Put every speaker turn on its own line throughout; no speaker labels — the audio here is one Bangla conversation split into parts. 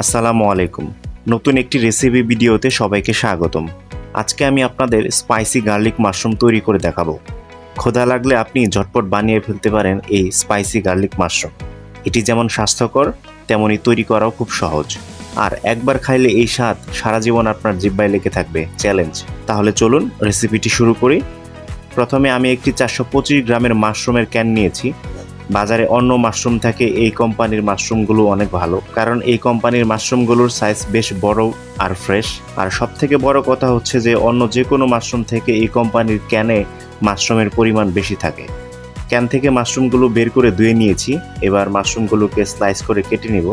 আসসালামু আলাইকুম। নতুন একটি রেসিপি ভিডিওতে সবাইকে স্বাগতম। আজকে আমি আপনাদের স্পাইসি গার্লিক মাশরুম তৈরি করে দেখাবো। খোদা লাগলে আপনি ঝটপট বানিয়ে ফেলতে পারেন এই স্পাইসি গার্লিক মাশরুম এটি যেমন স্বাস্থ্যকর তেমনই তৈরি করাও খুব সহজ। আর একবার খাইলে এই স্বাদ সারা জীবন আপনার জিব্বায় লেগে থাকবে। চ্যালেঞ্জ তাহলে চলুন রেসিপিটি শুরু করি। প্রথমে আমি একটি চারশো পঁচিশ গ্রামের মাশরুমের ক্যান নিয়েছি। বাজারে অন্য মাশরুম থেকে, এই কোম্পানির মাশরুমগুলো অনেক ভালো। কারণ এই কোম্পানির মাশরুমগুলোর সাইজ বেশ বড় আর ফ্রেশ আর সব থেকে বড় কথা হচ্ছে যে, অন্য যে কোনো মাশরুম থেকে এই কোম্পানির ক্যানে মাশরুমের পরিমাণ বেশি থাকে। ক্যান থেকে মাশরুমগুলো বের করে ধুয়ে নিয়েছি, এবার মাশরুমগুলোকে স্লাইস করে কেটে নিব।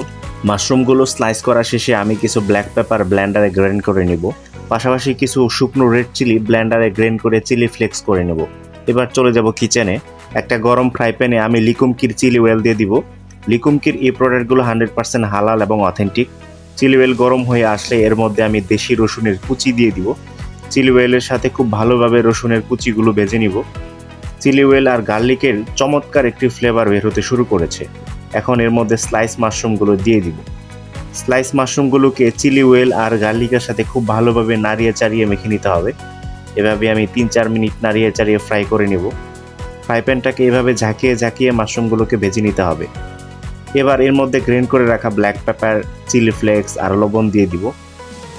মাশরুমগুলো স্লাইস করা শেষে আমি কিছু ব্ল্যাক পেপার ব্ল্যান্ডারে গ্রাইন্ড করে নিব। পাশাপাশি কিছু শুকনো রেড চিলি ব্ল্যান্ডারে গ্রাইন্ড করে চিলি ফ্লেক্স করে নেব। এবার চলে যাব কিচেনে একটা গরম ফ্রাই প্যানে আমি লিকুমকির চিলি ওয়েল দিয়ে দিব। লিকুমকির এই প্রোডাক্টগুলো হান্ড্রেড পার্সেন্ট হালাল এবং অথেন্টিক। চিলি ওয়েল গরম হয়ে আসলে এর মধ্যে আমি দেশি রসুনের কুচি দিয়ে দিব। চিলি ওয়েলের সাথে খুব ভালোভাবে রসুনের কুচিগুলো বেজে নিব। চিলি ওয়েল আর গার্লিকের চমৎকার একটি ফ্লেভার বের হতে শুরু করেছে। এখন এর মধ্যে স্লাইস মাশরুমগুলো দিয়ে দিব। স্লাইস মাশরুমগুলোকে চিলি ওয়েল আর গার্লিকের সাথে খুব ভালোভাবে নাড়িয়ে চাড়িয়ে মেখে নিতে হবে। এভাবে আমি তিন চার মিনিট নাড়িয়ে চাড়িয়ে ফ্রাই করে নেব। ফ্রাই প্যানটাকে এভাবে ঝাঁকিয়ে ঝাঁকিয়ে মাশরুমগুলোকে ভেজে নিতে হবে। এবার এর মধ্যে গ্রেন করে রাখা ব্ল্যাক পেপার, চিলি ফ্লেক্স আর লবণ দিয়ে দিব।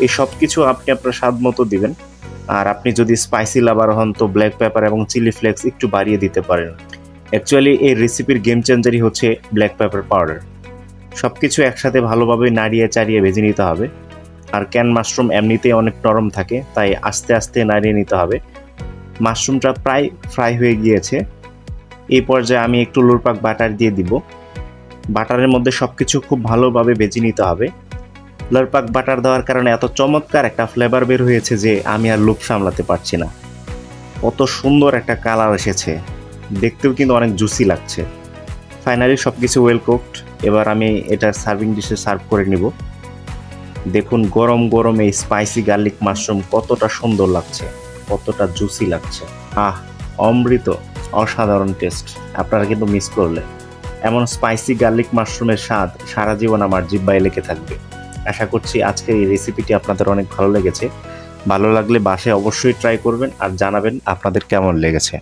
এই সব কিছু আপনি আপনার স্বাদ মতো দিবেন। আর আপনি যদি স্পাইসি লাভার হন, তো ব্ল্যাক পেপার এবং চিলি ফ্লেক্স একটু বাড়িয়ে দিতে পারেন। অ্যাকচুয়ালি এই রেসিপির গেম চেঞ্জারই হচ্ছে ব্ল্যাক পেপার পাউডার। সব কিছু একসাথে ভালোভাবে নাড়িয়ে চাড়িয়ে ভেজে নিতে হবে। আর ক্যান মাশরুম এমনিতেই অনেক নরম থাকে, তাই আস্তে আস্তে নাড়িয়ে নিতে হবে। মাশরুমটা প্রায় ফ্রাই হয়ে গিয়েছে। এই পর্যায়ে আমি একটু লোরপাক বাটার দিয়ে দিব। বাটারের মধ্যে সব কিছু খুব ভালোভাবে ভেজে নিতে হবে। লোরপাক বাটার দেওয়ার কারণে এত চমৎকার একটা ফ্লেভার বের হয়েছে যে আমি আর লুপ সামলাতে পারছি না। কত সুন্দর একটা কালার এসেছে। দেখতেও কিন্তু অনেক জুসি লাগছে। ফাইনালি সব কিছু ওয়েল কুকড এবার আমি এটা সার্ভিং ডিশে সার্ভ করে নিব। দেখুন গরম গরম এই স্পাইসি গার্লিক মাশরুম কতটা সুন্দর লাগছে। কতটা জুসি লাগছে। আহ! অমৃত, অসাধারণ টেস্ট আপনারা কিন্তু মিস করলে। এমন স্পাইসি গার্লিক মাশরুমের স্বাদ সারা জীবন আমার জিব্বায় লেগে থাকবে। আশা করছি আজকের এই রেসিপিটি আপনাদের অনেক ভালো লেগেছে। ভালো লাগলে বাসায় অবশ্যই ট্রাই করবেন আর জানাবেন আপনাদের কেমন লেগেছে।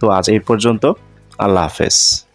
তো আজ এই পর্যন্ত, আল্লাহ হাফেজ।